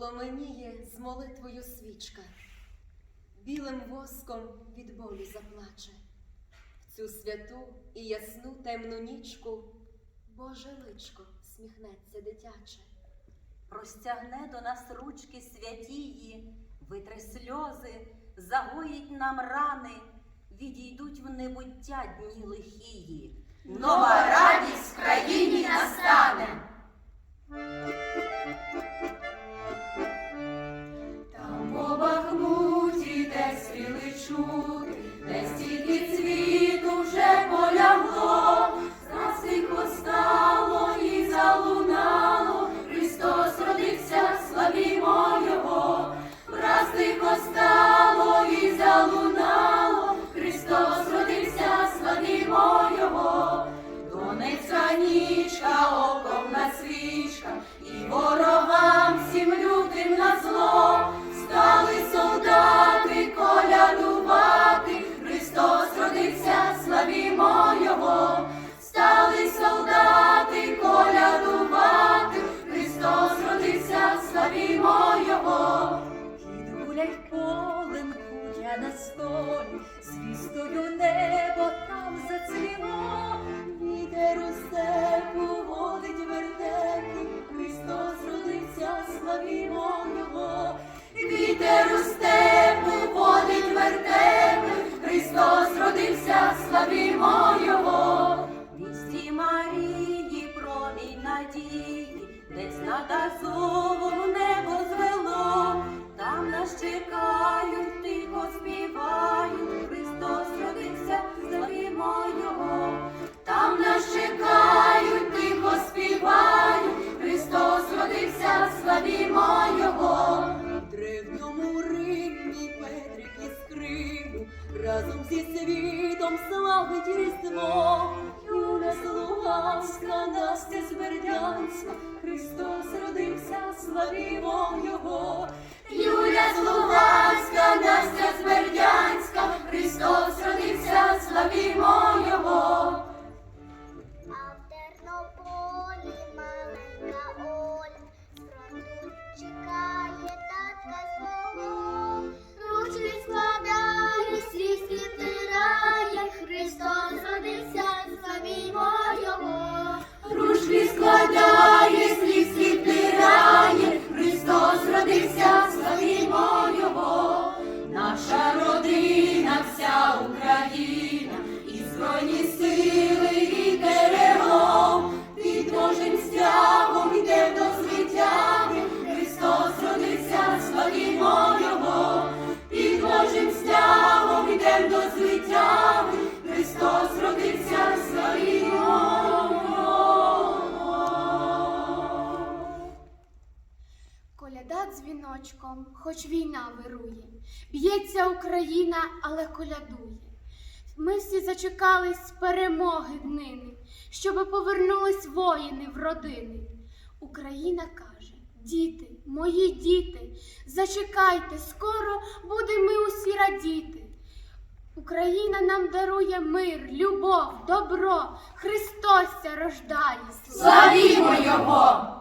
Пломеніє з молитвою свічка, білим воском від болю заплаче. В цю святу і ясну темну нічку Боже личко сміхнеться дитяче. Простягне до нас ручки святії, витре сльози, загоїть нам рани, відійдуть в небуття дні лихії. Нова радість nos. Звістою небо там зацвіло. Світом славить Різдво. Юля Слуганська, Настя з Бердянська, Христос родився, славімо Його. Коляда дзвіночком, хоч війна вирує, б'ється Україна, але колядує. Ми всі зачекались перемоги днини, щоби повернулись воїни в родини. Україна каже: діти, мої діти, зачекайте, скоро будемо ми усі радіти. Україна нам дарує мир, любов, добро, Христос рождає. Славімо Його!